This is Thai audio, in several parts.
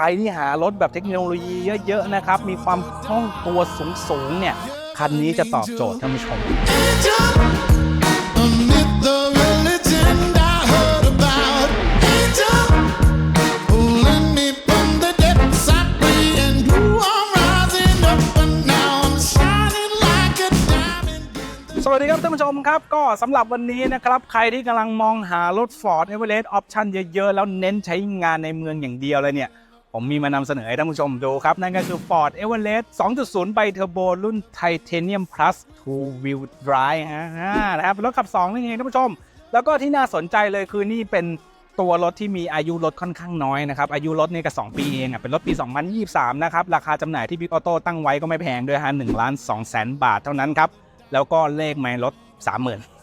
รที่หารถแบบเทคโนโลยีเยอะๆนะครับ มีความคล่องตัวสูงๆเนี่ย คันนี้จะตอบโจทย์ท่านผู้ชมสวัสดีครับท่านผู้ชมครับ ก็สำหรับวันนี้นะครับ ใครที่กำลังมองหารถ Ford Everest Option เยอะ ๆ แล้วเน้นใช้งานในเมืองอย่างเดียวเลยเนี่ย ผมมีมานำเสนอให้ท่านผู้ชมดูครับ นั่นก็คือ Ford Everest 2.0 ไบเทอร์โบรุ่น Titanium Plus Two Wheel Drive ฮะนะครับเป็นรถขับ 2 นี่เองท่านผู้ชม แล้วก็ที่น่าสนใจเลยคือนี่เป็นตัวรถที่มีอายุรถค่อนข้างน้อยนะครับ อายุรถนี่ก็2ปีเองอะเป็นรถปี 2023 นะครับ ราคาจำหน่ายที่ Big Auto ตั้งไว้ก็ไม่แพงด้วยฮะ1ล้าน2แสนบาทเท่านั้นครับ แล้วก็เลขไม่ลด30,000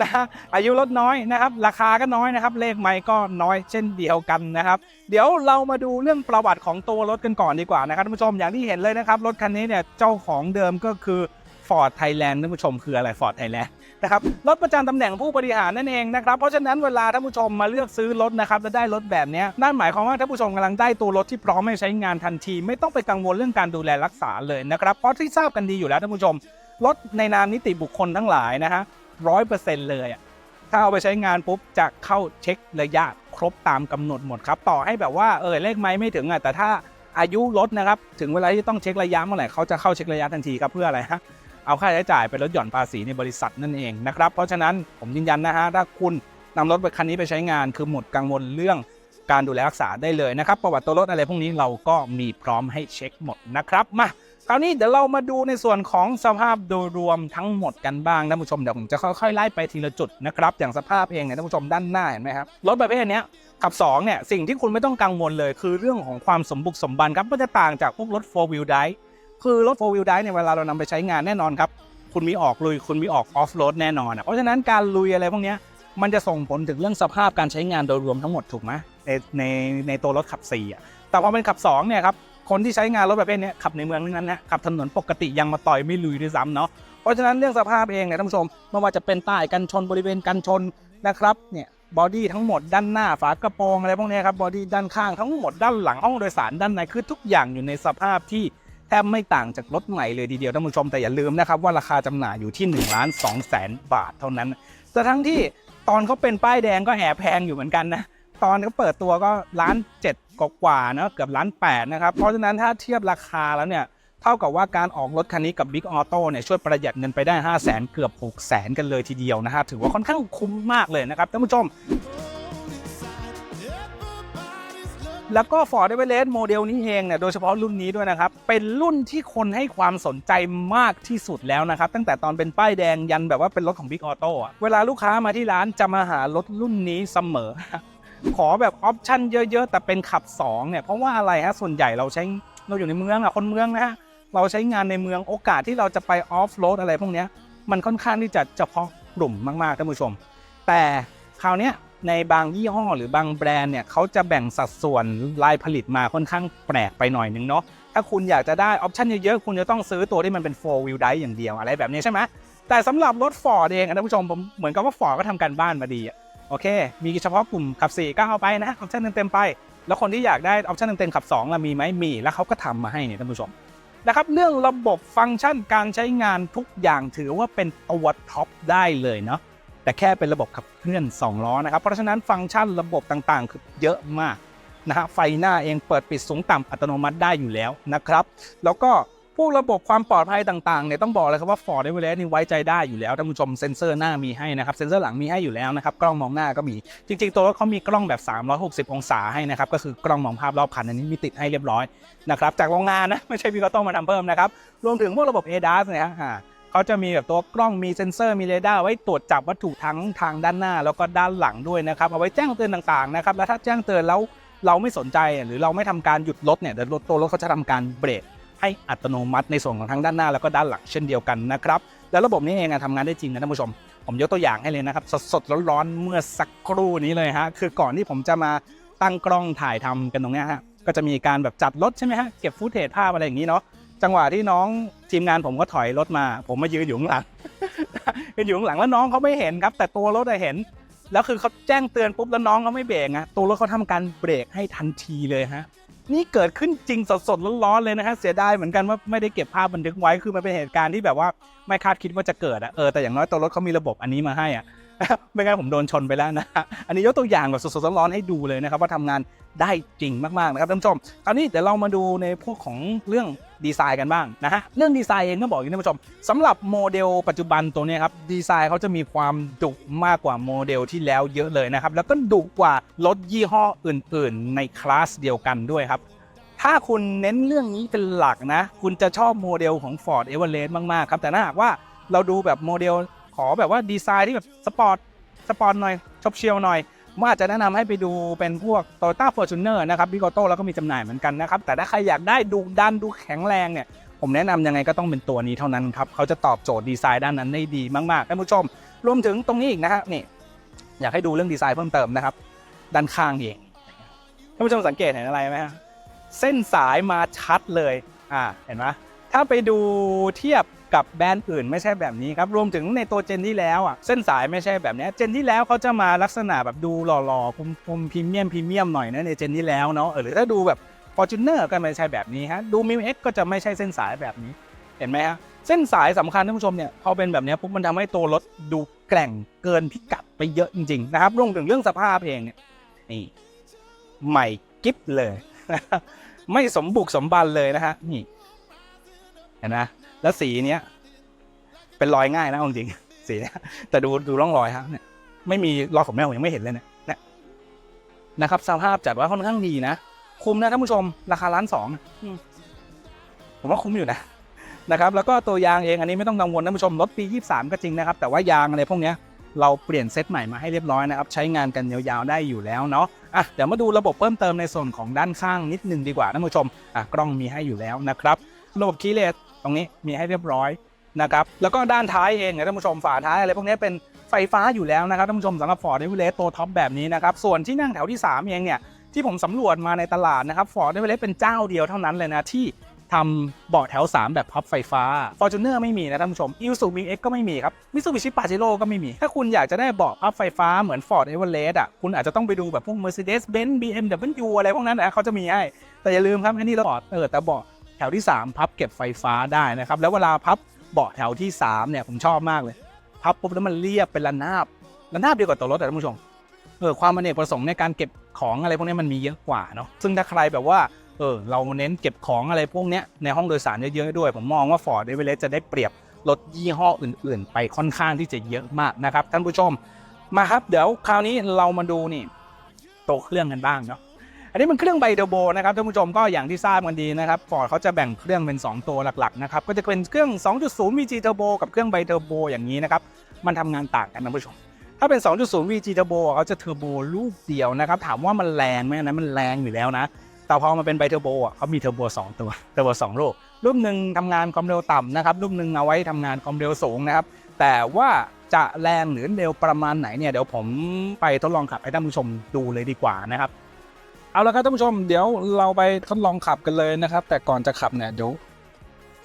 นะอายุลดน้อยนะครับ ราคาก็น้อยนะครับ เลขไม่ก็น้อยเช่นเดียวกันนะครับ เดี๋ยวเรามาดูเรื่องประวัติของตัวรถกันก่อนดีกว่านะครับท่านผู้ชมอย่างที่เห็นเลยนะครับ รถคันนี้เนี่ยเจ้าของเดิมก็คือ Ford Thailand ท่านผู้ชมคืออะไร Ford Thailand นะครับรถประจำตำแหน่งผู้บริหารนั่นเองนะครับเพราะฉะนั้นเวลาท่านผู้ชมมาเลือกซื้อรถนะครับและได้รถแบบนี้นั่นหมายความว่าท่านผู้ชมกำลังได้ตัวรถที่พร้อมให้ใช้งานทันที ไม่ต้องไปกังวลเรื่องการดูแลรักษาเลยนะครับเพราะที่ทราบกันดีอยู่แล้วท่านผู้ชมรถในนามนิติบุคคลทั้งหลายนะฮะ ร้อยเปอร์เซ็นต์เลยอะถ้าเอาไปใช้งานปุ๊บจะเข้าเช็คระยะครบตามกำหนดหมดครับ ต่อให้แบบว่าเออเลขไม้ไม่ถึงอะแต่ถ้าอายุรถนะครับ ถึงเวลาที่ต้องเช็คระยะเมื่อไหร่เขาจะเข้าเช็คระยะทันทีครับเพื่ออะไรฮะเอาค่าใช้จ่ายไปลดหย่อนภาษีในบริษัทนั่นเองนะครับ เพราะฉะนั้นผมยืนยันนะฮะถ้าคุณนำรถคันนี้ไปใช้งานคือหมดกังวลเรื่องการดูแลรักษาได้เลยนะครับ ประวัติตัวรถอะไรพวกนี้เราก็มีพร้อมให้เช็คหมดนะครับมา คราวนี้เดี๋ยวเรามาดูในส่วนของสภาพโดยรวมทั้งหมดกันบ้างท่านผู้ชมเดี๋ยวผมจะค่อยๆไล่ไปทีละจุดนะครับอย่างสภาพเองเนี่ยท่านผู้ชมด้านหน้าเห็นไหมครับรถประเภทนี้ขับ2เนี่ยสิ่งที่คุณไม่ต้องกังวลเลยคือเรื่องของความสมบุกสมบันครับมันจะต่างจากพวกรถ 4 wheel drive คือรถ 4 wheel drive เนี่ยเวลาเรานำไปใช้งานแน่นอนครับคุณมีออกลุยคุณมีออกออฟโรดแน่นอนเพราะฉะนั้นการลุยอะไรพวกนี้มันจะส่งผลถึงเรื่องสภาพการใช้งานโดยรวมทั้งหมดถูกไหมในในในตัวรถขับ4อะแต่พอเป็นขับ2เนี่ยครับ คนที่ใช้งานรถประเภทเนี้ยขับในเมืองทั้นั้นนะขับถนนปกติยังมาต่อยไม่ลุยด้วยซ้ำเนาะเพราะฉะนั้นเรื่องสภาพเองเนี่ยท่านผู้ชมไม่ว่าจะเป็นใต้กันชนบริเวณกันชนนะครับเนี่ยบอดี้ทั้งหมดด้านหน้าฝากระโปรงอะไรพวกนี้ครับบอดี้ด้านข้างทั้งหมดด้านหลังห้องโดยสารด้านในคือทุกอย่างอยู่ในสภาพที่แทบไม่ต่างจากรถใหม่เลยทีเดียวท่านผู้ชมแต่อย่าลืมนะครับว่าราคาจำหน่ายอยู่ที่1นึ่งล้านสองแสนบาทเท่านั้นแต่ทั้งที่ตอนเขาเป็นป้ายแดงก็แอบแพงอยู่เหมือนกันนะ ตอนเขาเปิดตัวก็ล้านเจ็ดกว่าๆนะเกือบล้านแปดนะครับ เพราะฉะนั้นถ้าเทียบราคาแล้วเนี่ยเท่ากับว่าการออกรถคันนี้กับ Big Auto เนี่ยช่วยประหยัดเงินไปได้ 5 0 0แสนเกือบ6 0แสนกันเลยทีเดียวนะฮะถือว่าค่อนข้างคุ้มมากเลยนะครับท่านผู้ชมแล้วก็ Ford Everest โมเดลนี้เองเนี่ยโดยเฉพาะรุ่นนี้ด้วยนะครับ เป็นรุ่นที่คนให้ความสนใจมากที่สุดแล้วนะครับ ตั้งแต่ตอนเป็นป้ายแดงยันแบบว่าเป็นรถของ Big Auto อะเวลาลูกค้ามาที่ร้านจะมาหารถรุ่นนี้เสมอ ขอแบบออปชั่นเยอะ ๆ แต่เป็นขับ2เนี่ยเพราะว่าอะไรฮะส่วนใหญ่เราใช้เราอยู่ในเมืองอะคนเมืองนะฮะเราใช้งานในเมืองโอกาสที่เราจะไปออฟโรดอะไรพวกนี้มันค่อนข้างที่จะเฉพาะกลุ่มมากๆท่านผู้ชม แต่คราวนี้ในบางยี่ห้อหรือบางแบรนด์เนี่ยเขาจะแบ่งสัดส่วนลายผลิตมาค่อนข้างแปลกไปหน่อยนึงเนาะถ้าคุณอยากจะได้ออปชันเยอะๆ คุณจะต้องซื้อตัวที่มันเป็น 4 wheel drive อย่างเดียวอะไรแบบนี้ใช่ไหมแต่สำหรับรถ Ford เองอะท่านผู้ชมผมเหมือนกับว่า Ford ก็ทำการบ้านมาดีอะ โอเค มีเฉพาะกลุ่มขับ 4 ก็เอาไปนะออปชันเต็มๆไป แล้วคนที่อยากได้ออปชันเต็มๆขับ2ล่ะมีไหมมี แล้วเขาก็ทำมาให้เนี่ยท่านผู้ชมนะครับเรื่องระบบฟังก์ชันการใช้งานทุกอย่างถือว่าเป็นตัวท็อปได้เลยเนาะแต่แค่เป็นระบบขับเคลื่อน 2 ล้อนะครับ เพราะฉะนั้นฟังก์ชันระบบต่างๆ คือเยอะมากนะฮะไฟหน้าเองเปิดปิดสูงต่ำอัตโนมัติได้อยู่แล้วนะครับ แล้วก็ พวกระบบความปลอดภัยต่างๆเนี่ยต้องบอกเลยครับว่า Ford Everest นี่ไว้ใจได้อยู่แล้วท่านผู้ชมเซ็นเซอร์หน้ามีให้นะครับเซ็นเซอร์หลังมีให้อยู่แล้วนะครับกล้องมองหน้าก็มี จริง ๆ ตัวรถเขามีกล้องแบบ 360 องศาให้นะครับก็คือกล้องมองภาพรอบคันอันนี้มีติดให้เรียบร้อยนะครับจากโรงงานนะไม่ใช่พี่ก็ต้องมาทำเพิ่มนะครับรวมถึงพวกระบบ ADAS เนี่ยฮะเขาจะมีแบบตัวกล้องมีเซ็นเซอร์มีเรดาร์ไว้ตรวจจับวัตถุทั้งทางด้านหน้า แล้วก็ด้านหลังด้วยนะครับเอาไว้แจ้งเตือนต่างๆนะครับแล้วถ้าแจ้งเตือนแล้วเราไม่สนใจหรือเราไม่ทำการหยุดรถเนี่ยเดี๋ยวรถตัวรถเขาจะทำการเบรก ให้อัตโนมัติในส่วนของทั้งด้านหน้าแล้วก็ด้านหลังเช่นเดียวกันนะครับแล้วระบบนี้เองทำงานได้จริงนะท่านผู้ชม ผมยกตัวอย่างให้เลยนะครับ สดๆร้อนๆเมื่อสักครู่นี้เลยฮะคือก่อนที่ผมจะมาตั้งกล้องถ่ายทำกันตรงนี้ฮะก็จะมีการแบบจัดรถใช่ไหมฮะเก็บฟุตเทจภาพอะไรอย่างนี้เนาะจังหวะที่น้องทีมงานผมก็ถอยรถมา ผมมายืนอยู่ข้างหลังยืนอยู่ข้างหลังแล้วน้องเขาไม่เห็นครับ แต่ตัวรถเห็น แล้วคือเขาแจ้งเตือนปุ๊บแล้วน้องเขาไม่เบรกอะตัวรถเขาทำการเบรกให้ทันทีเลยฮะ นี่เกิดขึ้นจริงสดๆร้อนๆเลยนะฮะเสียดายเหมือนกันว่าไม่ได้เก็บภาพบันทึกไว้คือมันเป็นเหตุการณ์ที่แบบว่าไม่คาดคิดว่าจะเกิดอะเออแต่อย่างน้อยตัวรถเขามีระบบอันนี้มาให้อะ ไม่งั้นผมโดนชนไปแล้วนะฮะอันนี้ยกตัวอย่างแบบสดๆร้อนๆให้ดูเลยนะครับว่าทำงานได้จริงมากๆนะครับท่านผู้ชมคราวนี้เดี๋ยวเรามาดูในพวกของเรื่องดีไซน์กันบ้างนะฮะเรื่องดีไซน์เองก็บอกอย่างนี้ท่านผู้ชมสำหรับโมเดลปัจจุบันตัวนี้ครับดีไซน์เขาจะมีความดุมากกว่าโมเดลที่แล้วเยอะเลยนะครับแล้วก็ดุกว่ารถยี่ห้ออื่น ๆ ในคลาสเดียวกันด้วยครับถ้าคุณเน้นเรื่องนี้เป็นหลักนะ คุณจะชอบโมเดลของ Ford Everest มาก ๆ ครับ แต่ถ้าหากว่าเราดูแบบโมเดล ขอแบบว่าดีไซน์ที่แบบสปอร์ตสปอร์ตหน่อยชอบเชียวหน่อยว่าจะแนะนำให้ไปดูเป็นพวก Toyota Fortuner นะครับบิโกโต้แล้วก็มีจำหน่ายเหมือนกันนะครับ แต่ถ้าใครอยากได้ดูดันดูแข็งแรงเนี่ย ผมแนะนำยังไงก็ต้องเป็นตัวนี้เท่านั้นครับ เขาจะตอบโจทย์ดีไซน์ด้านนั้นได้ดีมากๆท่านผู้ชม รวมถึงตรงนี้อีกนะฮะนี่ อยากให้ดูเรื่องดีไซน์เพิ่มเติมนะครับ ด้านข้างเองท่านผู้ชมสังเกตเห็นอะไรไหมฮะเส้นสายมาชัดเลยอ่าเห็นไหมถ้าไปดูเทียบ กับแบรนด์อื่นไม่ใช่แบบนี้ครับรวมถึงในตัวเจนที่แล้วอะเส้นสายไม่ใช่แบบนี้เจนที่แล้วเขาจะมาลักษณะแบบดูหล่อๆคมๆพรีเมียมพรีเมียมหน่อยนะในเจนที่แล้วเนาะหรือถ้าดูแบบ Fortuner ก็ไม่ใช่แบบนี้ฮะดู m ิ x ก็จะไม่ใช่เส้นสายแบบนี้เห็นไหมฮะเส้นสายสำคัญท่านผู้ชมเนี่ยพอเป็นแบบนี้ปุ๊บมันทำให้ตัวรถดูแกร่งเกินพิกัดไปเยอะจริงๆนะครับรวมถึงเรื่องสภาพเองเนี่ยนี่ใหม่กิ๊บเลย ไม่สมบุกสมบันเลยนะฮะนี่เห็นไหม แล้วสีเนี้ย เป็นรอยง่ายนะจริงสีเนี้ยแต่ดูดูร่องรอยฮะเนี่ยไม่มีรอยของแมวยังไม่เห็นเลยเนี่ยเนี่ยนะครับสภาพจัดว่าค่อนข้างดีนะคุ้มนะท่านผู้ชม ราคาล้านสองผมว่าคุ้มอยู่นะนะครับ แล้วก็ตัวยางเองอันนี้ไม่ต้องกังวลท่านผู้ชมรถปี 23 ก็จริงนะครับ แต่ว่ายางอะไรพวกเนี้ยเราเปลี่ยนเซตใหม่มาให้เรียบร้อยนะครับ ใช้งานกันยาวๆได้อยู่แล้วเนาะอะเดี๋ยวมาดูระบบเพิ่มเติมในส่วนของด้านข้างนิดนึงดีกว่าท่านผู้ชมอะกล้องมีให้อยู่แล้วนะครับ ระบบคีย์เลส ตรงนี้มีให้เรียบร้อยนะครับแล้วก็ด้านท้ายเองเนี่ยท่านผู้ชมฝาท้ายอะไรพวกนี้เป็นไฟฟ้าอยู่แล้วนะครับท่านผู้ชมสำหรับ Ford Everest ตัวท็อปแบบนี้นะครับส่วนที่นั่งแถวที่ 3 เองเนี่ยที่ผมสำรวจมาในตลาดนะครับ Ford Everest เป็นเจ้าเดียวเท่านั้นเลยนะที่ทำเบาะแถว 3 แบบพับไฟฟ้า Fortuner ไม่มีนะท่านผู้ชม Isuzu Mix ก็ไม่มีครับ Mitsubishi Pajero ก็ไม่มี ถ้าคุณอยากจะได้เบาะพับไฟฟ้าเหมือน Ford Everest อะคุณอาจจะต้องไปดูแบบพวก Mercedes-Benz BMW อะไรพวกนั้นนะเขาจะมีให้แต่อย่าลืมครับอันนี้เราบอดเออแต่เบาะ แถวที่ 3 พับเก็บไฟฟ้าได้นะครับ แล้วเวลาพับเบาะแถวที่3เนี่ยผมชอบมากเลย พับปุ๊บแล้วมันเรียบเป็นระนาบระนาบเดียวกับตัวรถแต่ท่านผู้ชมเออความอเนกประสงค์ในการเก็บของอะไรพวกนี้มันมีเยอะกว่าเนาะซึ่งถ้าใครแบบว่าเออเราเน้นเก็บของอะไรพวกนี้ในห้องโดยสารเยอะๆด้วย ผมมองว่า Ford Everest จะได้เปรียบรถยี่ห้ออื่น ๆ ไปค่อนข้างที่จะเยอะมากนะครับท่านผู้ชมมาครับเดี๋ยวคราวนี้เรามาดูนี่โตเครื่องกันบ้างเนาะ อันนี้มันเครื่องไบเทอร์โบนะครับท่านผู้ชมก็อย่างที่ทราบกันดีนะครับฟอร์ดเขาจะแบ่งเครื่องเป็น 2 ตัวหลักๆนะครับก็จะเป็นเครื่อง 2.0 VG Turbo กับเครื่องไบเทอร์โบอย่างนี้นะครับมันทำงานต่างกันท่านผู้ชม ถ้าเป็น 2.0 VG Turbo เขาจะเทอร์โบลูกเดียวนะครับถามว่ามันแรงไหมนะมันแรงอยู่แล้วนะแต่พอมาเป็นไบเทอร์โบอะเขามีเทอร์โบ2 ตัวเทอร์โบ2ลูกรูปหนึ่งทำงานความเร็วต่ำนะครับรูปหนึ่งเอาไว้ทำงานความเร็วสูงนะครับ แต่ว่าจะแรงหรือเร็วประมาณไหนเนี่ยเดี๋ยวผมไปทดลองขับให้ท่านผู้ชมดูเลยดีกว่านะครับ เอาละครับท่านผู้ชมเดี๋ยวเราไปทดลองขับกันเลยนะครับ แต่ก่อนจะขับเนี่ยเดี๋ยว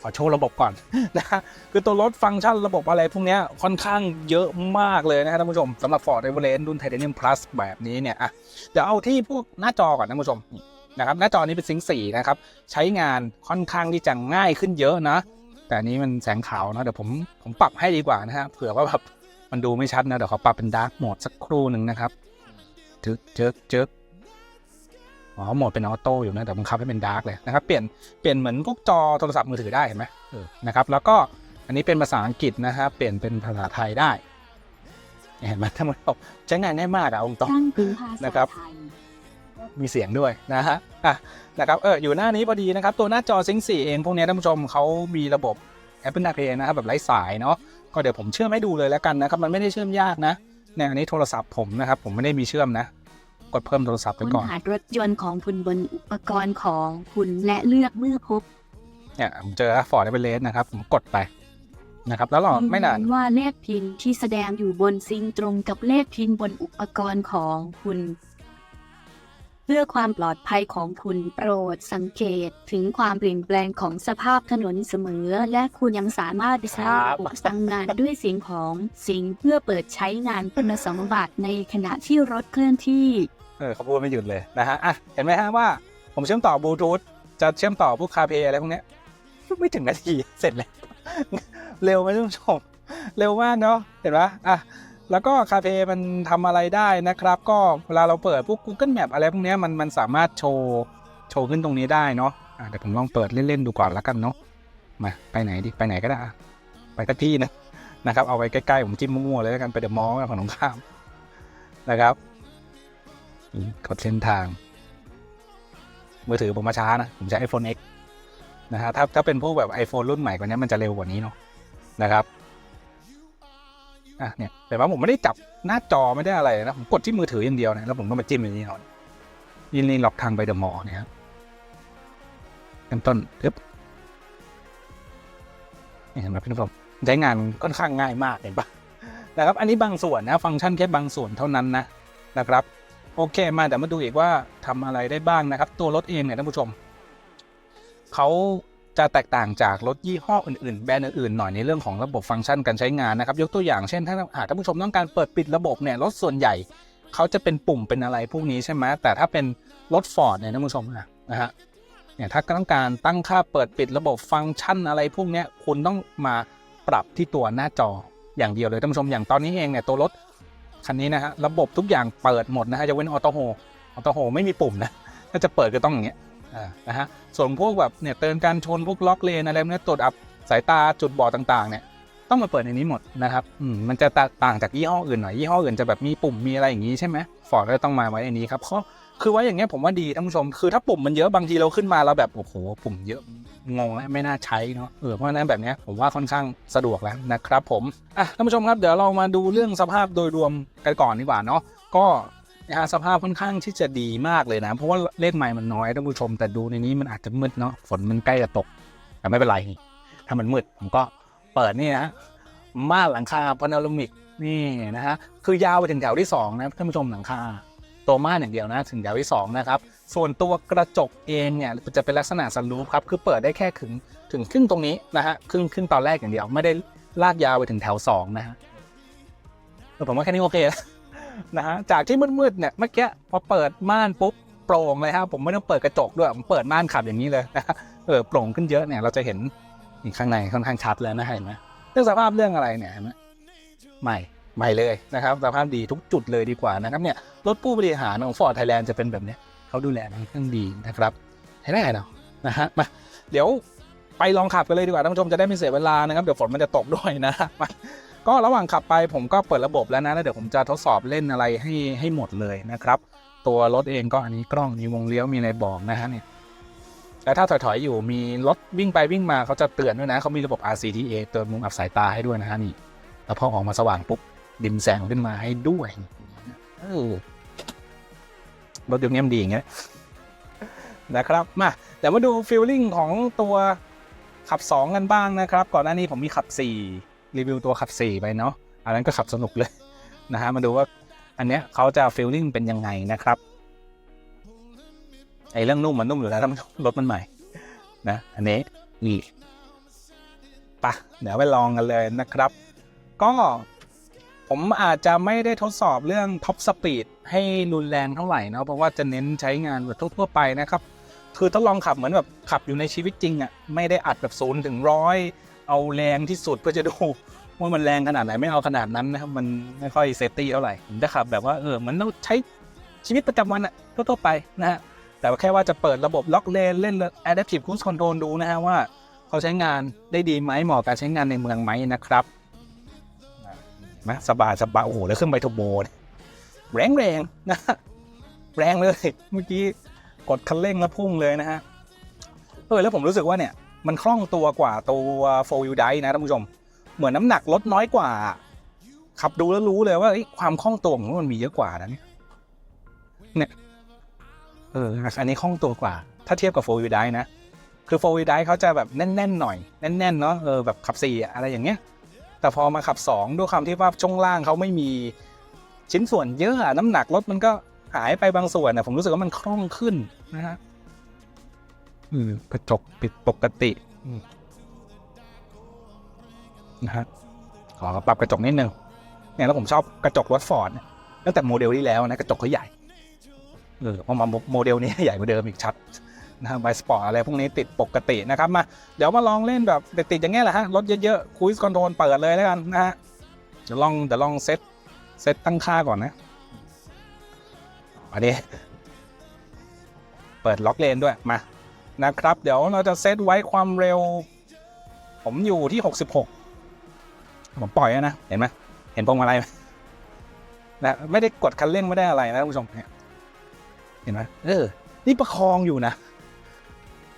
ขอโชว์ระบบก่อนนะฮะคือตัวรถฟังก์ชันระบบอะไรพวกนี้ค่อนข้างเยอะมากเลยนะครับท่านผู้ชมสำหรับ Ford Everest รุ่น Titanium Plus แบบนี้เนี่ยอะเดี๋ยวเอาที่พวกหน้าจอก่อนท่านผู้ชมนะครับหน้าจอนี้เป็นซิงค์4นะครับใช้งานค่อนข้างที่จะง่ายขึ้นเยอะนะ แต่นี้มันแสงขาวนะเดี๋ยวผมผมปรับให้ดีกว่านะฮะเผื่อว่าแบบมันดูไม่ชัดนะเดี๋ยวขอปรับเป็นดาร์กโหมดสักครู่หนึ่งนะครับจึ๊กเจิกเจิก อ๋อโหมดเป็นออโต้อยู่นะแต่บังคับให้เป็นดาร์กเลยนะครับเปลี่ยนเปลี่ยนเหมือนพวกจอโทรศัพท์มือถือได้เห็นไหมเออนะครับแล้วก็อันนี้เป็นภาษาอังกฤษนะครับเปลี่ยนเป็นภาษาไทยได้เห็นไหมท่านผู้ชมใช้งานง่ายมากอะองตรงตั้งพื้นภาษานะครับไทยมีเสียงด้วยนะฮะอะนะครับเอออยู่หน้านี้พอดีนะครับ ตัวหน้าจอซิงค์4เองพวกเนี้ยท่านผู้ชมเขามีระบบ Apple CarPlay นะครับแบบไร้สายเนาะก็เดี๋ยวผมเชื่อมให้ดูเลยแล้วกันนะครับ มันไม่ได้เชื่อมยากนะเนี่ยอันนี้โทรศัพท์ผมนะครับ ผมไม่ได้มีเชื่อมนะ กดเพิ่มโทรศัพท์ไปค้นก่อน หารถยนต์ของคุณบนอุปกรณ์ของคุณและเลือกเมื่อพบ เนี่ยผมเจอฟอร์ดเอเวอเรสต์นะครับ ผมกดไปนะครับ แล้วรอไม่นาน ยืยัว่าเลขพินที่แสดงอยู่บนซิงค์ตรงกับเลขพินบนอุปกรณ์ของคุณ เพื่อความปลอดภัยของคุณโปรดสังเกตถึงความเปลี่ยนแปลงของสภาพถนนเสมอ และคุณยังสามารถใช้ครับระบบสั่งงานด้วยเสียงของสิงค์เพื่อเปิดใช้งานคุณสมบัติในขณะที่รถเคลื่อนที่ เออเขาพูดไม่หยุดเลยนะฮะอะเห็นไหมฮะว่าผมเชื่อมต่อบลูทูธจะเชื่อมต่อพวกคาเพอะไรพวกเนี้ยไม่ถึงนาทีเสร็จแล้วเร็วไหมท่านผู้ชมเร็วมากเนาะเห็นปะอะแล้วก็คาเฟ่มันทำอะไรได้นะครับ ก็เวลาเราเปิดพวก Google Map อะไรพวกเนี้ยมันมันสามารถโชว์โชว์ขึ้นตรงนี้ได้เนาะะเดี๋ยวผมลองเปิดเล่น ๆ ดูก่อนแล้วกันเนาะมาไปไหนดิไปไหนก็ได้ไปสักที่นะนะครับเอาไว้ใกล้ ๆ ผมจิ้มมั่วๆเลยแล้วกันไปเดอะมอลล์ของน้องข้ามนะครับ กดเส้นทาง มือถือผมมาช้านะ ผมใช้ iPhone X นะฮะถ้าถ้าเป็นพวกแบบ iPhone รุ่นใหม่กว่านี้มันจะเร็วกว่านี้เนาะนะครับอะเนี่ยแต่ว่าผมไม่ได้จับหน้าจอไม่ได้อะไรนะ ผมกดที่มือถืออย่างเดียวนะแล้วผมก็มาจิ้มอย่างนี้เอาะยินดีหลอกทางไปเดอะมอลล์เนี่ยครับเริ่มต้นปึ๊บนี่เห็นไหมพี่นุ่มใช้งานค่อนข้างง่ายมากเห็นปะนะครับ อันนี้บางส่วนนะ ฟังก์ชันแค่บางส่วนเท่านั้นนะนะครับ โอเคมาแต่มาดูอีกว่าทำอะไรได้บ้างนะครับ ตัวรถเองเนี่ยท่านผู้ชมเขาจะแตกต่างจากรถยี่ห้ออื่นๆ แบรนด์อื่นๆหน่อยในเรื่องของระบบฟังก์ชันการใช้งานนะครับ ยกตัวอย่างเช่นถ้าหากท่านผู้ชมต้องการเปิดปิดระบบเนี่ยรถส่วนใหญ่เขาจะเป็นปุ่มเป็นอะไรพวกนี้ใช่ไหมแต่ถ้าเป็นรถฟอร์ดเนี่ยท่านผู้ชมนะฮะเนี่ยถ้าต้องการตั้งค่าเปิดปิดระบบฟังก์ชันอะไรพวกนี้คุณต้องมาปรับที่ตัวหน้าจออย่างเดียวเลยท่านผู้ชมอย่างตอนนี้เองเนี่ยตัวรถ คันนี้นะฮะระบบทุกอย่างเปิดหมดนะฮะจะเว้นออโต้โฮออโต้โฮไม่มีปุ่มนะถ้าจะเปิดก็ต้องอย่างเงี้ยนะฮะส่วนพวกแบบเนี่ยเตือนการชนพวกล็อกเลนอะไรพวกเนี้ยตรวจอับสายตาจุดบอดต่างๆเนี่ยต้องมาเปิดในนี้หมดนะครับอืมมันจะต,ต่างจากยี่ห้ออื่นหน่อยยี่ห้ออื่นจะแบบมีปุ่มมีอะไรอย่างงี้ใช่ไหมฟอร์ดก็ต้องมาไว้ในนี้ครับเพราะคือไว้อย่างเงี้ยผมว่าดีท่านผู้ชมคือถ้าปุ่มมันเยอะบางทีเราขึ้นมาเราแบบโอ้โหปุ่มเยอะ งงแล้วไม่น่าใช้เนาะเออเพราะฉะนั้นแบบเนี้ยผมว่าค่อนข้างสะดวกแล้วนะครับผมอะท่านผู้ชมครับเดี๋ยวเรามาดูเรื่องสภาพโดยรวมกันก่อนดีกว่าเนาะก็นะฮะสภาพค่อนข้างที่จะดีมากเลยนะ เพราะว่าเลขไม้มันน้อยท่านผู้ชม แต่ดูในนี้มันอาจจะมืดเนาะฝนมันใกล้จะตก แต่ไม่เป็นไรถ้ามันมืดผมก็เปิดนี่นะม่านหลังคาพานาโรมิกนี่นะฮะคือยาวไปถึงแถวที่สองนะท่านผู้ชมหลังคาตัวม่านอย่างเดียวนะ ถึงแถวที่2นะครับ ส่วนตัวกระจกเองเนี่ยจะเป็นลักษณะสลูปครับคือเปิดได้แค่ถึงถึงครึ่งตรงนี้นะฮะครึ่งครึ่งตอนแรกอย่างเดียวไม่ได้ลากยาวไปถึงแถว2นะฮะเออผมว่าแค่นี้โอเคแล้วนะฮะจากที่มืดๆเนี่ยเมื่อกี้พอเปิดม่านปุ๊บโปร่งเลยครับผมไม่ต้องเปิดกระจกด้วยผมเปิดม่านขับอย่างนี้เลยนะเออโปร่งขึ้นเยอะเนี่ยเราจะเห็นนี่ข้างในค่อนข้างชัดเลยนะเห็นไหมเรื่องสภาพเรื่องอะไรเนี่ยเห็นไหมใหม่ใหม่เลยนะครับสภาพดีทุกจุดเลยดีกว่านะครับเนี่ยรถผู้บริหารของ Ford Thailand จะเป็นแบบนี้ เขาดูแลค่อนข้างดีนะครับใช้ได้เนาะนะฮะมาเดี๋ยวไปลองขับกันเลยดีกว่าท่านผู้ชมจะได้ไม่เสียเวลานะครับเดี๋ยวฝนมันจะตกด้วยนะมาก็ระหว่างขับไปผมก็เปิดระบบแล้วนะแล้วเดี๋ยวผมจะทดสอบเล่นอะไรให้ให้หมดเลยนะครับ ตัวรถเองก็อันนี้กล้องมีวงเลี้ยวมีอะไรบอกนะฮะเนี่ยแต่ถ้าถอยๆอยู่มีรถวิ่งไปวิ่งมาเขาจะเตือนด้วยนะเขามีระบบ RCTA เตือนมุมอับสายตาให้ด้วยนะฮะนี่แล้วพอออกมาสว่างปุ๊บดิมแสงขึ้นมาให้ด้วยเออ รถยนต์เนี้ยมันดีอย่างเงี้ยนะครับมาเดี๋ยวมาดูฟีลลิ่งของตัวขับ 2 กันบ้างนะครับ ก่อนหน้านี้ผมมีขับ 4 รีวิวตัวขับ 4 ไปเนาะอันนั้นก็ขับสนุกเลยนะฮะมาดูว่าอันเนี้ยเขาจะฟีลลิ่งเป็นยังไงนะครับไอเรื่องนุ่มมันนุ่มอยู่แล้วท่านผู้ชมรถมันใหม่นะอันนี้นี่ปะเดี๋ยวไปลองกันเลยนะครับ ก็ ผมอาจจะไม่ได้ทดสอบเรื่องท็อปสปีดให้รุนแรงเท่าไหร่นะเพราะว่าจะเน้นใช้งานแบบทั่วไปนะครับ คือต้องลองขับเหมือนแบบขับอยู่ในชีวิตจริงอะ่ะไม่ได้อัดแบบศูนย์ถึงร้อยเอาแรงที่สุดเพื่อจะดูว่ามันแรงขนาดไหนไม่เอาขนาดนั้นนะครับมันไม่ค่อยเซฟตี้เท่าไหร่ผมจะขับแบบว่าเออมันต้องใช้ชีวิตประจำวันอะทั่วๆไปนะฮะแต่แค่ว่าจะเปิดระบบล็อกเลนเล่น Adaptive Cruise Control ดูนะฮะว่า เขาใช้งานได้ดีไหมเหมาะการใช้งานในเมืองไหมนะครับ นะสบายสบายโอ้โหแล้วขึ้นไปทูโบเนี่ยแรงแรงนะแรงเลยเมื่อกี้กดคันเร่งแล้วพุ่งเลยนะฮะเออแล้วผมรู้สึกว่าเนี่ยมันคล่องตัวกว่าตัว4 wheel drive นะท่านผู้ชม เหมือนน้ำหนักลดน้อยกว่า ขับดูแล้วรู้เลยว่าความคล่องตัวของมันมีเยอะกว่านะเนี่ยเนี่ยเอออันนี้คล่องตัวกว่า ถ้าเทียบกับ4 wheel drive นะคือ4 wheel drive เขาจะแบบแน่นๆหน่อยแน่นๆเนาะเออแบบขับสี่อะไรอย่างเงี้ย แต่พอมาขับ 2 ด้วยความที่ว่าช่วงล่างเขาไม่มีชิ้นส่วนเยอะอะน้ำหนักรถมันก็หายไปบางส่วนนะผมรู้สึกว่ามันคล่องขึ้นนะฮะอืมกระจกปิดปกติอืมนะฮะขอปรับกระจกนิดนึงเนี่ยแล้วผมชอบกระจกรถฟอร์ดตั้งแต่โมเดลที่แล้วนะกระจกเขาใหญ่เออเพราะมาโมเดลนี้ใหญ่กว่าเดิมอีกชัด นะครับไบสปอร์ตอะไรพวกนี้ติดปกตินะครับมาเดี๋ยวมาลองเล่นแบบติดๆอย่างเงี้ยแหละฮะรถเยอะๆคุยส์คอนโทรลเปิดเลยแล้วกันนะฮะเดี๋ยวลองเดี๋ยวลองเซตเซตตั้งค่าก่อนนะมาดิเปิดล็อกเลนด้วยมานะครับ เดี๋ยวเราจะเซตไว้ความเร็ว ผมอยู่ที่ 66 ผมปล่อยนะ เห็นไหมเห็นพวงมาลัยไหมนะไม่ได้กดคันเร่งไม่ได้อะไรนะท่านผู้ชมเนี่ยเห็นไหมเออ นี่ประคองอยู่นะ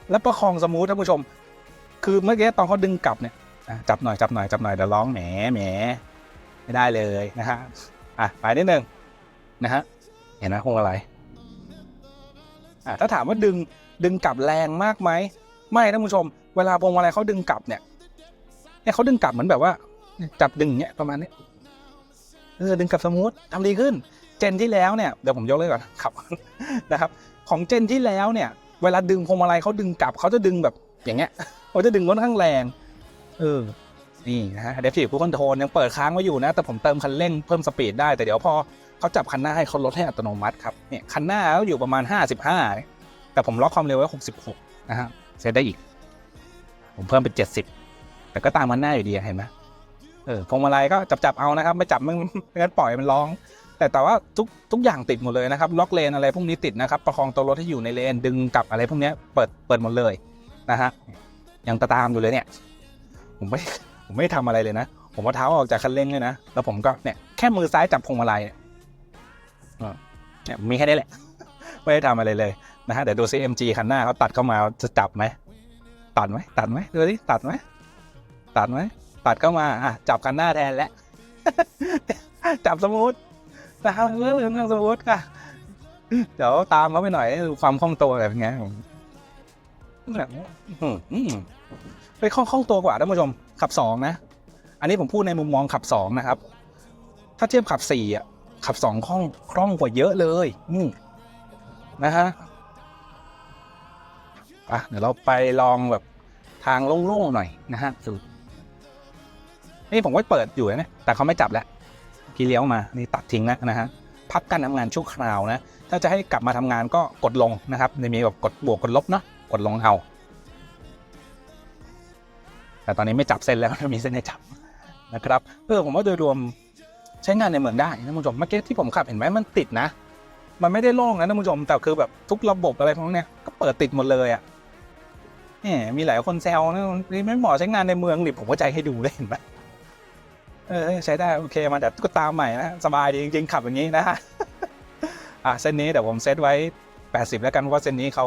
แล้วประคองสมูทท่านผู้ชม คือเมื่อกี้ตอนเขาดึงกลับเนี่ยจับหน่อยจับหน่อยจับหน่อยเดี๋ยวร้องแหมแหมไม่ได้เลยนะฮะอะไปนิดนึงนะฮะเห็นไหมพวงมาลัยอะถ้าถามว่าดึงดึงกลับแรงมากไหมไม่ท่านผู้ชม เวลาพวงมาลัยเขาดึงกลับเนี่ยเนี่ยเขาดึงกลับเหมือนแบบว่า จับดึงเงี้ยประมาณนี้เออดึงกลับสมูททำดีขึ้น เจนที่แล้วเนี่ยเดี๋ยวผมยกเลยก่อนขับนะครับ ของเจนที่แล้วเนี่ย เวลาดึงพวงมาลัยเขาดึงกลับเขาจะดึงแบบอย่างเงี้ยเขาจะดึงค่อนข้างแรง เออ นี่นะฮะเดฟทีฟคูคอนโทรลยังเปิดค้างไว้อยู่นะ แต่ผมเติมคันเร่งเพิ่มสปีดได้ แต่เดี๋ยวพอเขาจับคันหน้าให้เขาลดให้อัตโนมัติครับเนี่ยคันหน้าเขาอยู่ประมาณ 55 แต่ผมล็อกความเร็วไว้ 66 นะฮะเซตได้อีก ผมเพิ่มเป็น 70 แต่ก็ตามมันหน้าอยู่ดีเห็นไหมเออพวงมาลัยก็จับจับเอานะครับ ไม่จับมันม่งั้นปล่อยมันร้อง แต่แต่ว่าทุกทุกอย่างติดหมดเลยนะครับ ล็อกเลนอะไรพวกนี้ติดนะครับ ประคองตัวรถให้อยู่ในเลน ดึงกลับอะไรพวกนี้เปิดเปิดหมดเลยนะฮะ ยังตามอยู่เลยเนี่ย ผมไม่ผมไม่ทำอะไรเลยนะ ผมว่าเท้าออกจากคันเร่งเลยนะ แล้วผมก็เนี่ยแค่มือซ้ายจับพวงมาลัยเนี่ยเนี่ยมีแค่นี้แหละ ไม่ได้ทำอะไรเลยนะฮะเดี๋ยวดู CMG คันหน้าเขาตัดเข้ามาจะจับไหมตัดไหมตัดไหมดูดิตัดไหมตัดไหมตัดเข้ามาอะจับคันหน้าแทนแล้วจับสมูท นะครับเรื่องเรื่องสมูทค่ะ เดี๋ยวตามเขาไปหน่อยดูความคล่องตัวแบบไงผมแบบอืมอืมไปคล่องคล่องตัวกว่าท่านผู้ชมขับสองนะ อันนี้ผมพูดในมุมมองขับสองนะครับ ถ้าเทียบขับสี่อะ ขับสองคล่องคล่องกว่าเยอะเลยอืมนะฮะอะเดี๋ยวเราไปลองแบบทางโล่งๆหน่อยนะฮะสูตรนี่ผมก็เปิดอยู่นะแต่เขาไม่จับแล้ว พี่เลี้ยวมานี่ตัดทิ้งแล้วนะฮะพักการทำงานชั่วคราวนะถ้าจะให้กลับมาทำงานก็กดลงนะครับในมีแบบกดบวกกดลบเนาะกดลงเอา แต่ตอนนี้ไม่จับเส้นแล้วมีเส้นให้จับนะครับเออผมว่าโดยรวมใช้งานในเมืองได้นะท่านผู้ชมเมื่อกี้ที่ผมขับเห็นไหมมันติดนะ มันไม่ได้โล่งนะท่านผู้ชมแต่คือแบบทุกระบบอะไรพวกนี้ก็เปิดติดหมดเลยอะ่ะแหมมีหลายคนแซวนะนี่ไม่เหมาะใช้งานในเมืองนี่ผมก็ใจให้ดูเลยเห็นไหม ออใช้ได้โอเคมาแต่ตุ๊กตาใหม่นะสบายดีจริงๆขับอย่างนี้นะอะเส้นนี้เดี๋ยวผมเซตไว้ 80 แล้วกันเพราะว่าเส้นนี้เขา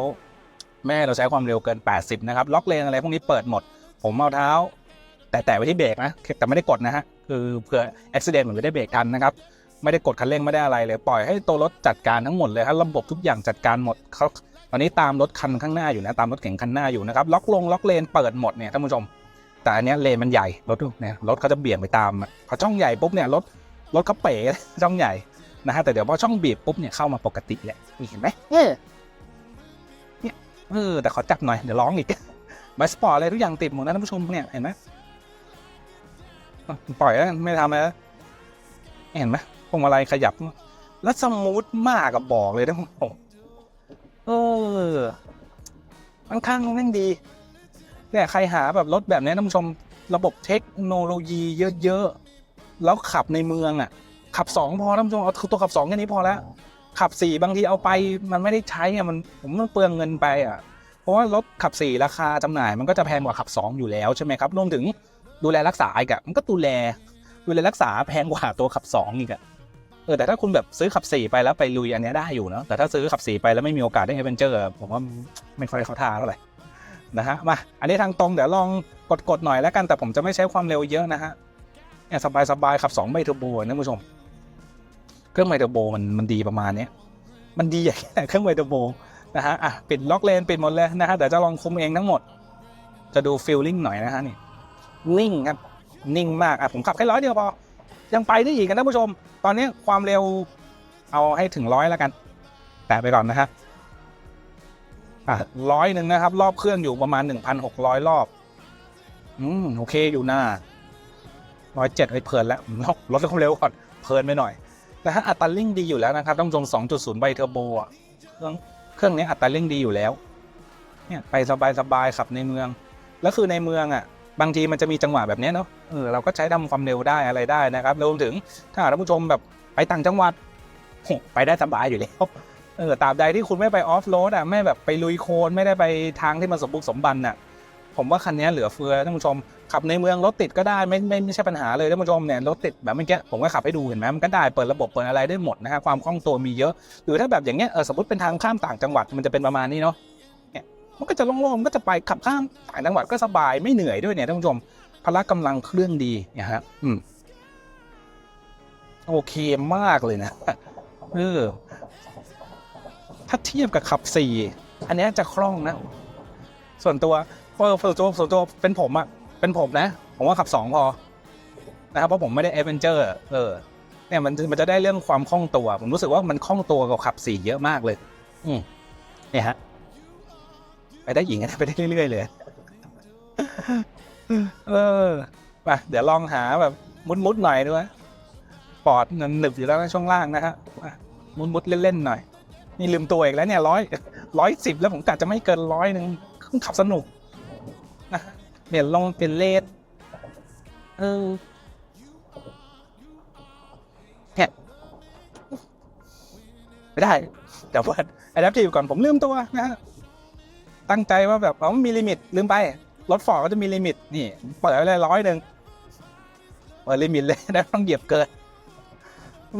แม่ให้เราใช้ความเร็วเกิน 80 นะครับ ล็อกเลนอะไรพวกนี้เปิดหมด ผมเอาเท้า แต่แตะไว้ที่เบรกนะแต่ไม่ได้กดนะฮะคือเผื่ออุบิเหตุเหมือนไม่ได้เบรกทันนะครับไม่ได้กดคันเร่งไม่ได้อะไรเลยปล่อยให้ตัวรถจัดการทั้งหมดเลยครับระบบทุกอย่างจัดการหมดเขาตอนนี้ตามรถคันข้างหน้าอยู่นะตามรถเก๋งคันหน้าอยู่นะครับล็อกลงล็อกเลนเปิดหมดเนี่ยท่านผู้ชม แต่อันเนี้ยเลนมันใหญ่รถเนี่ยรถเขาจะเบี่ยงไปตามอะพอช่องใหญ่ปุ๊บเนี่ยรถรถเขาเป๋ช่องใหญ่นะฮะแต่เดี๋ยวพอช่องบีบปุ๊บเนี่ยเข้ามาปกติแหละนี่เห็นไหมเออเนี่ยเออแต่ขอจับหน่อยเดี๋ยวร้องอีกไบสปอร์ตอะไรทุกอย่างติดหมดนะท่านผู้ชมเนี่ยเห็นไหมอะปล่อยแล้วกันไม่ทำแล้วเห็นไหมพวงมาลัยขยับ แล้วสมูทมากกับบอกเลยนะผมเออค่อนข้างแม่งดี เนี่ยใครหาแบบรถแบบนี้ท่านผู้ชมระบบเทคโนโลยีเยอะๆ แล้วขับในเมืองอะ ขับสองพอท่านผู้ชมเอาตัวขับสองแค่นี้พอแล้ว ขับสี่บางทีเอาไปมันไม่ได้ใช้อะมันผมมันเปลืองเงินไปอะ เพราะว่ารถขับ 4 ราคาจำหน่าย มันก็จะแพงกว่าขับ 2 อยู่แล้วใช่ไหมครับรวมถึงดูแลรักษาอีกอะมันก็ดูแลดูแลรักษาแพงกว่าตัวขับ 2 อีกอะเออแต่ถ้าคุณแบบซื้อขับ4ไปแล้วไปลุยอันเนี้ยได้อยู่เนอะแต่ถ้าซื้อขับ4ไปแล้วไม่มีโอกาสได้เอเวนเจอร์ผมว่าไม่ค่อยเข้าท่าเท่าไหร่ นะฮะมาอันนี้ทางตรงเดี๋ยวลองกดๆหน่อยแล้วกันแต่ผมจะไม่ใช้ความเร็วเยอะนะฮะเนี่ยสบายๆขับ2ไมเทอร์โบนะผู้ชม เครื่องไมเทอร์โบมันมันดีประมาณนี้มันดีอย่างเครื่องไมเทอร์โบนะฮะอะปิดล็อกเลนปิดหมดเลยนะฮะเดี๋ยวจะลองคุมเองทั้งหมด จะดูฟิลลิ่งหน่อยนะฮะนี่นิ่งครับนิ่งมากอะผมขับแค่ร้อยเดียวพอยังไปได้อีกันท่านผู้ชม ตอนนี้ความเร็วเอาให้ถึงร้อยแล้วกัน แต่ไปก่อนนะฮะอะ ร้อยหนึ่งนะครับ รอบเครื่องอยู่ประมาณ1,600รอบ อืมโอเคอยู่หน้าร้อยเจ็ดไอ้ยเพลินแล้วลดความเร็วก่อนเพลินไปหน่อย แต่ถ้าอัตราเร่งดีอยู่แล้วนะครับ ต้องจง2.0 ใบเทอร์โบอะเครื่องเครื่องนี้อัตราเร่งดีอยู่แล้ว เนี่ยไปสบายสบายๆขับในเมือง แล้วคือในเมืองอะบางทีมันจะมีจังหวะแบบเนี้ยเนาะเออเราก็ใช้ทำความเร็วได้อะไรได้นะครับรวมถึงถ้าท่านผู้ชมแบบไปต่างจังหวัดไปได้สบายอยู่แล้ว เออตราบใดที่คุณไม่ไปออฟโรดอะไม่แบบไปลุยโคลนไม่ได้ไปทางที่มันสมบุกสมบันอะ ผมว่าคันนี้เหลือเฟือท่านผู้ชม ขับในเมืองรถติดก็ได้ไม่ไม่ไม่ใช่ปัญหาเลยท่านผู้ชมเนี่ยรถติดแบบเมื่อกี้ผมก็ขับให้ดูเห็นไหมมันก็ได้เปิดระบบเปิดอะไรได้หมดนะฮะความคล่องตัวมีเยอะ หรือถ้าแบบอย่างเงี้ยเออสมมติเป็นทางข้ามต่างจังหวัดมันจะเป็นประมาณนี้เนาะเนี่ยมันก็จะโล่งๆมันก็จะไปขับข้ามต่างจังหวัดก็สบายไม่เหนื่อยด้วยเนี่ยท่านผู้ชมพละกำลังเครื่องดีนะฮะอืมโอเคมากเลยนะเออ ถ้าเทียบกับขับสี่อันนี้จะคล่องนะ ส่วนตัวเออส่วนตัวส่วนตัวเป็นผมอะเป็นผมนะ ผมว่าขับสองพอ นะครับเพราะผมไม่ได้เอเวนเจอร์เออเนี่ยมันมันจะได้เรื่องความคล่องตัว ผมรู้สึกว่ามันคล่องตัวกับขับสี่เยอะมากเลย อืมเนี่ยฮะ ไปได้หญิงกันไปได้เรื่อยๆเลยเออไปเดี๋ยวลองหาแบบมุดๆหน่อยด้วยปอดมันหนึบอยู่แล้วนะช่วงล่างนะฮะมุดๆเล่นๆหน่อย นี่ลืมตัวอีกแล้วเนี่ยร้อยร้อยสิบแล้วผมกะจะไม่เกินร้อยหนึ่งขับสนุกนะเปลี่ยนลงเปลี่ยนเลนเออไม่ได้เดี๋ยวเปิด Adaptive ก่อนผมลืมตัวนะฮะตั้งใจว่าแบบอ๋อมันมีลิมิตลืมไป รถฟอร์ดก็จะมีลิมิต นี่ เปิดไว้เลยร้อยหนึ่งเปิดลิมิตเลยได้ต้องเหยียบเกิน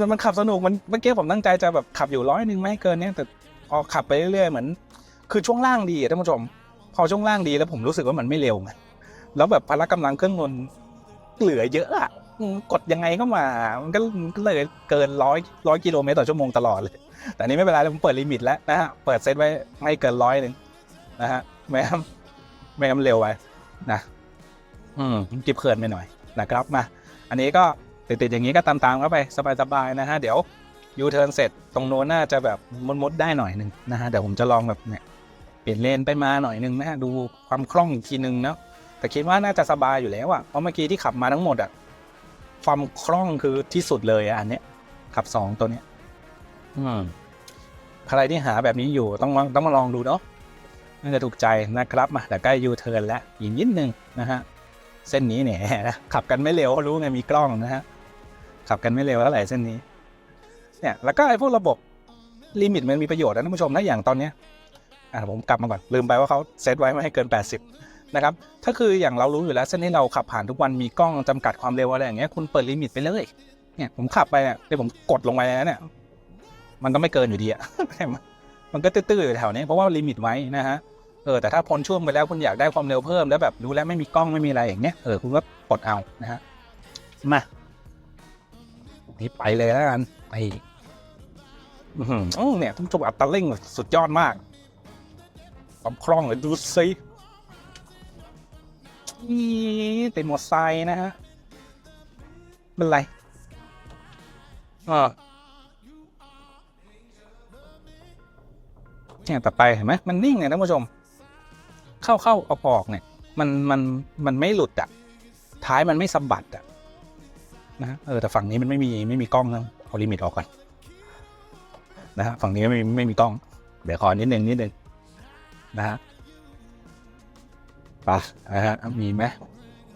มันมันขับสนุกมันเมื่อกี้ผมตั้งใจจะแบบขับอยู่ร้อยหนึ่งไม่ให้เกินเนี่ยแต่พอขับไปเรื่อยๆเหมือน คือช่วงล่างดีท่านผู้ชม พอช่วงล่างดีแล้วผมรู้สึกว่ามันไม่เร็วไงแล้วแบบพละกำลังเครื่องยนต์เหลือเยอะอะกดยังไงก็มา มันก็เลยเกินร้อยร้อยกิโลเมตรต่อชั่วโมงตลอดเลย แต่นี้ไม่เป็นไรผมเปิดลิมิตแล้วนะฮะ เปิดเซตไว้ไม่เกินร้อยหนึ่งนะฮะไม่งั้นไม่งั้นเร็วไปนะ อืมจิบเขินไปหน่อยนะครับมา อันนี้ก็ ติดๆอย่างนี้ก็ตามๆเข้าไปสบายๆนะฮะเดี๋ยวยูเทิร์นเสร็จตรงโน้นน่าจะแบบมุดๆได้หน่อยหนึ่งนะฮะเดี๋ยวผมจะลองแบบเนี่ยเปลี่ยนเลนไปมาหน่อยหนึงนะฮะดูความคล่องอีกทีนึงเนาะแต่คิดว่าน่าจะสบายอยู่แล้วอะเพราะเมื่อกี้ที่ขับมาทั้งหมดอะความคล่องคือที่สุดเลยอันเนี้ยขับสองตัวเนี้ยอืมใครที่หาแบบนี้อยู่ต้องต้องมาลองดูเนาะน่าจะถูกใจนะครับมาแต่ใกล้ยูเทิร์นแล้วอีกนิดนึงนะฮะเส้นนี้เนี่ยขับกันไม่เร็วรู้ไงมีกล้องนะฮะ ขับกันไม่เร็วเท่าไหร่เส้นนี้เนี่ยแล้วก็ไอ้พวกระบบลิมิตมันมีประโยชน์นะท่านผู้ชมนะอย่างตอนเนี้ยอ่าผมกลับมาก่อนลืมไปว่าเขาเซตไว้ไม่ให้เกิน 80 นะครับถ้าคืออย่างเรารู้อยู่แล้วเส้นที่เราขับผ่านทุกวันมีกล้องจำกัดความเร็วอะไรอย่างเงี้ยคุณเปิดลิมิตไปเลยเนี่ยผมขับไปเนี่ยเดี๋ยวผมกดลงไปแล้วเนี่ยมันก็ไม่เกินอยู่ดีอะมันก็ตื้อๆอยู่แถวนี้เพราะว่าลิมิตไว้นะฮะเออแต่ถ้าพ้นช่วงไปแล้วคุณอยากได้ความเร็วเพิ่มแล้วแบบรู้แล้วไม่มีกล้องไม่มีอะไรอย่างเงี้ยเออคุณก็กดเอานะฮะมา นี่ไปเลยแล้วกันไปอื้เนี่ยทุกจบอัตราเร่งสุดยอดมากความคล่องเลยดูสินี่เป็มอเตอร์ไซนะฮะเป็นไรอ่าเนี่ยต่อไปเห็นไหมมันนิ่งเนี่ยท่านผู้ชม เข้าเข้าออกออกเนี่ย มันมันมันไม่หลุดอะ ท้ายมันไม่สะบัดอะ นะเออแต่ฝั่งนี้มันไม่มีไม่มีกล้องนะเอาลิมิตออกก่อนนะฮะฝั่งนี้ไม่ไม่มีกล้อง เดี๋ยวขอนิดนึงนิดนึงนะฮะไปนะฮะมีไหม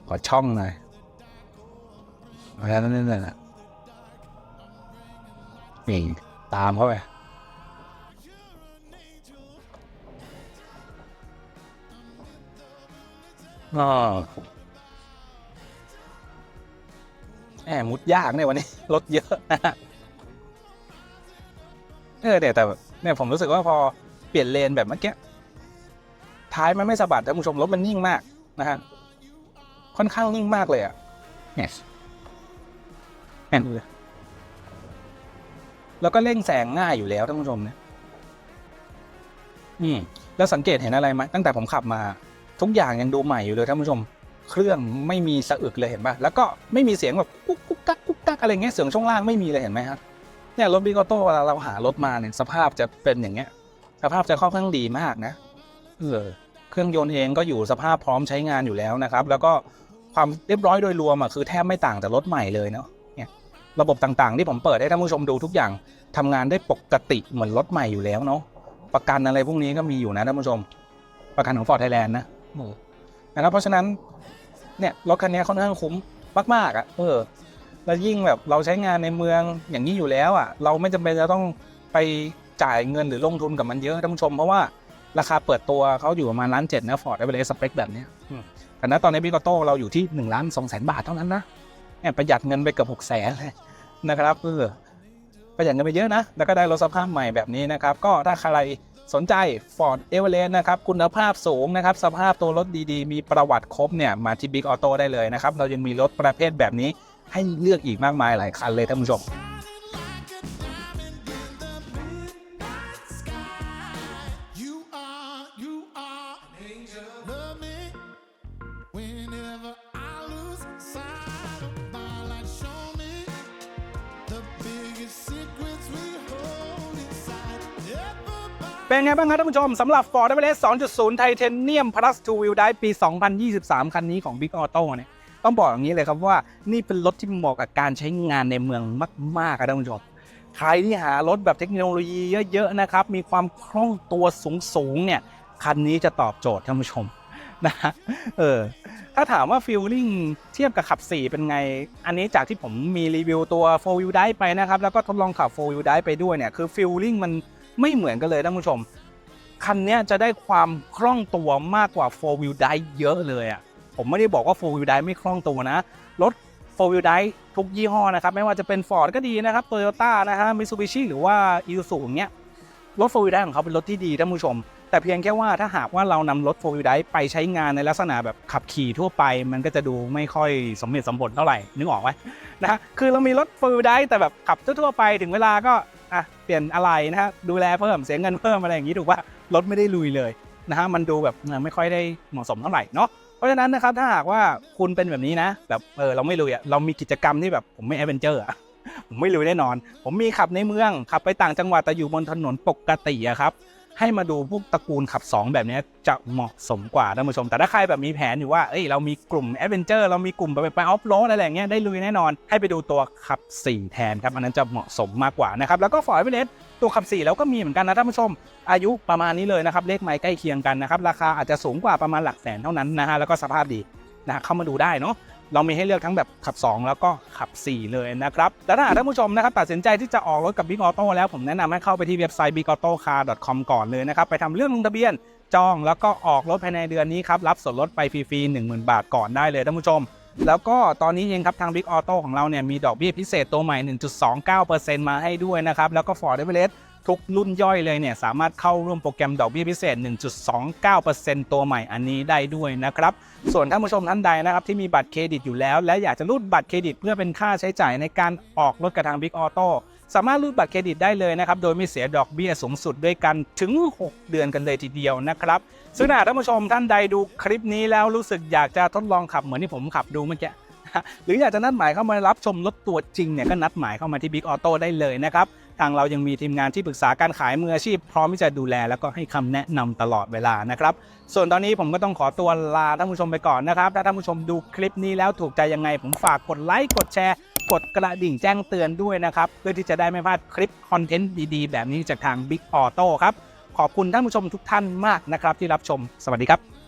ขอช่องหน่อยอาแล้วนั่นนั่นน่ะนี่ตามเข้าไปอ๋อ แหมมุดยากเนี่ยวันนี้รถเยอะนะฮะเออเนี่ยแต่เนี่ยผมรู้สึกว่าพอเปลี่ยนเลนแบบเมื่อกี้ท้ายมันไม่สะบัดท่านผู้ชมรถมันนิ่งมากนะฮะค่อนข้างนิ่งมากเลยอะเนี่ยแอนดูเลยแล้วก็เร่งแซงง่ายอยู่แล้วท่านผู้ชมเนี่ยอืมแล้วสังเกตเห็นอะไรไหมตั้งแต่ผมขับมา ทุกอย่างยังดูใหม่อยู่เลยท่านผู้ชม เครื่องไม่มีสะอึกเลยเห็นปะแล้วก็ไม่มีเสียงแบบกุ๊กกุ๊กกักกุ๊กกักอะไรเงี้ยเสียงช่วงล่างไม่มีเลยเห็นไหมครับเนี่ยรถบิ๊กออโต้เวลาเราหารถมาเนี่ยสภาพจะเป็นอย่างเงี้ย สภาพจะค่อนข้างดีมากนะเออเครื่องยนต์เองก็อยู่สภาพพร้อมใช้งานอยู่แล้วนะครับ แล้วก็ความเรียบร้อยโดยรวมอะคือแทบไม่ต่างจากรถใหม่เลยเนาะเนี่ยระบบต่างๆ ที่ผมเปิดให้ท่านผู้ชมดูทุกอย่างทำงานได้ปกติเหมือนรถใหม่อยู่แล้วเนาะประกันอะไรพวกนี้ก็มีอยู่นะท่านผู้ชม ประกันของ Ford Thailand นะนะครับเพราะฉะนั้น เนี่ยรถคันนี้ค่อนข้างคุ้มมากๆอะเออแล้วยิ่งแบบเราใช้งานในเมืองอย่างนี้อยู่แล้วอะ เราไม่จำเป็นจะต้องไปจ่ายเงินหรือลงทุนกับมันเยอะท่านผู้ชม เพราะว่าราคาเปิดตัวเขาอยู่ประมาณล้านเจ็ดนะ Ford Everest สเปคแบบเนี้ยอืมแต่ณตอนนี้บิ๊กออโต้เราอยู่ที่1นึ่งล้านสองแสนบาทเท่านั้นนะเนี่ยประหยัดเงินไปเกือบหกแสนเลยนะครับเออประหยัดเงินไปเยอะนะ แล้วก็ได้รถสภาพใหม่แบบนี้นะครับ ก็ถ้าใคร สนใจ Ford Everest นะครับคุณภาพสูงนะครับสภาพตัวรถดีๆ มีประวัติครบเนี่ยมาที่ Big Auto ได้เลยนะครับ เรายังมีรถประเภทแบบนี้ให้เลือกอีกมากมายหลายคันเลยท่านผู้ชม เป็นไงบ้างครับท่านผู้ชมสำหรับ Ford Everest 2.0 Titanium Plus Two Wheel Drive ปี 2023 คันนี้ของ Big Auto เนี่ยต้องบอกอย่างนี้เลยครับว่านี่เป็นรถที่เหมาะกับการใช้งานในเมืองมากๆครับท่านผู้ชม ใครที่หารถแบบเทคโนโลยีเยอะๆนะครับ มีความคล่องตัวสูงๆเนี่ยคันนี้จะตอบโจทย์ท่านผู้ชมนะเออถ้าถามว่าฟีลลิ่งเทียบกับขับ 4 เป็นไง อันนี้จากที่ผมมีรีวิวตัว 4 wheel drive ไปนะครับ แล้วก็ทดลองขับ 4 wheel drive ไปด้วยเนี่ย คือฟีลลิ่งมัน ไม่เหมือนกันเลยท่านผู้ชม คันนี้จะได้ความคล่องตัวมากกว่า 4 wheel drive เยอะเลยอะผมไม่ได้บอกว่า 4 wheel drive ไม่คล่องตัวนะ รถ 4 wheel drive ทุกยี่ห้อนะครับ ไม่ว่าจะเป็น Ford ก็ดีนะครับ Toyota นะฮะ Mitsubishi หรือว่า Isuzu อย่างเงี้ยรถ 4 wheel drive ของเขาเป็นรถที่ดีท่านผู้ชม แต่เพียงแค่ว่าถ้าหากว่าเรานำรถ 4 wheel drive ไปใช้งานในลักษณะแบบขับขี่ทั่วไป มันก็จะดูไม่ค่อยสมเหตุสมผลเท่าไหร่นึกออกไหมนะคือเรามีรถ 4 wheel drive แต่แบบขับทั่วๆไปถึงเวลาก็ ปลี่ยนอะไรนะฮะดูแลเพิ่มเสียเงินเพิ่มอะไรอย่างนี้ถูกว่ารถไม่ได้ลุยเลยนะฮะมันดูแบบไม่ค่อยได้เหมาะสมเท่าไหร่เนาะเพราะฉะนั้นนะครับถ้าหากว่าคุณเป็นแบบนี้นะแบบเออเราไม่ลุยอะเรามีกิจกรรมที่แบบผมไม่แอดเวนเจอร์อะผมไม่ลุยแน่นอน ผมมีขับในเมืองขับไปต่างจังหวัดแต่อยู่บนถนนปกติอะครับ ให้มาดูพวกตระกูลขับ 2 แบบนี้จะเหมาะสมกว่าท่านผู้ชม แต่ถ้าใครแบบมีแผนอยู่ว่าเอ้ยเรามีกลุ่มแอดเวนเจอร์เรามีกลุ่มแบบไปออฟโรดอะไรอย่างเงี้ยได้ลุยแน่นอน ให้ไปดูตัวขับ 4 แทนครับ อันนั้นจะเหมาะสมมากกว่านะครับ แล้วก็ฟอร์ดเวเลสตัวขับ 4 แล้วก็มีเหมือนกันนะท่านผู้ชม อายุประมาณนี้เลยนะครับเลขไม้ใกล้เคียงกันนะครับราคาอาจจะสูงกว่าประมาณหลักแสนเท่านั้นนะฮะแล้วก็สภาพดีนะฮะเข้ามาดูได้เนาะ เรามีให้เลือกทั้งแบบขับ 2 แล้วก็ขับ 4 เลยนะครับแต่ถ้าหากท่านผู้ชมนะครับตัดสินใจที่จะออกรถกับ Big Auto แล้วผมแนะนำให้เข้าไปที่เว็บไซต์ bigautocar.com ก่อนเลยนะครับไปทำเรื่องลงทะเบียนจองแล้วก็ออกรถภายในเดือนนี้ครับรับส่วนลดไปฟรีๆ10,000 บาทก่อนได้เลยท่านผู้ชม แล้วก็ตอนนี้เองครับทาง Big Auto ของเราเนี่ยมีดอกเบี้ยพิเศษตัวใหม่ 1.29%มาให้ด้วยนะครับ แล้วก็ Ford Everest ทุกรุ่นย่อยเลยเนี่ยสามารถเข้าร่วมโปรแกรมดอกเบี้ยพิเศษ 1.29%ตัวใหม่อันนี้ได้ด้วยนะครับ ส่วนท่านผู้ชมท่านใดนะครับที่มีบัตรเครดิตอยู่แล้ว และอยากจะรูดบัตรเครดิตเพื่อเป็นค่าใช้จ่ายในการออกรถกับทาง Big Auto สามารถรูดบัตรเครดิตได้เลยนะครับ โดยไม่เสียดอกเบี้ยสูงสุดด้วยกันถึง 6 เดือนกันเลยทีเดียวนะครับ ซึ่งถ้าหากท่านผู้ชมท่านใดดูคลิปนี้แล้วรู้สึกอยากจะทดลองขับเหมือนที่ผมขับดูเมื่อกี้หรืออยากจะนัดหมายเข้ามารับชมรถตัวจริงเนี่ยก็นัดหมายเข้ามาที่ Big Auto ได้เลยนะครับ ทางเรายังมีทีมงานที่ปรึกษาการขายมืออาชีพ พร้อมที่จะดูแลแล้วก็ให้คำแนะนำตลอดเวลานะครับ ส่วนตอนนี้ผมก็ต้องขอตัวลาท่านผู้ชมไปก่อนนะครับ ถ้าท่านผู้ชมดูคลิปนี้แล้วถูกใจยังไง ผมฝากกดไลค์กดแชร์ กดกระดิ่งแจ้งเตือนด้วยนะครับ เพื่อที่จะได้ไม่พลาดคลิปคอนเทนต์ดีๆ แบบนี้จากทาง Big Auto ครับขอบคุณท่านผู้ชมทุกท่านมากนะครับที่รับชม สวัสดีครับ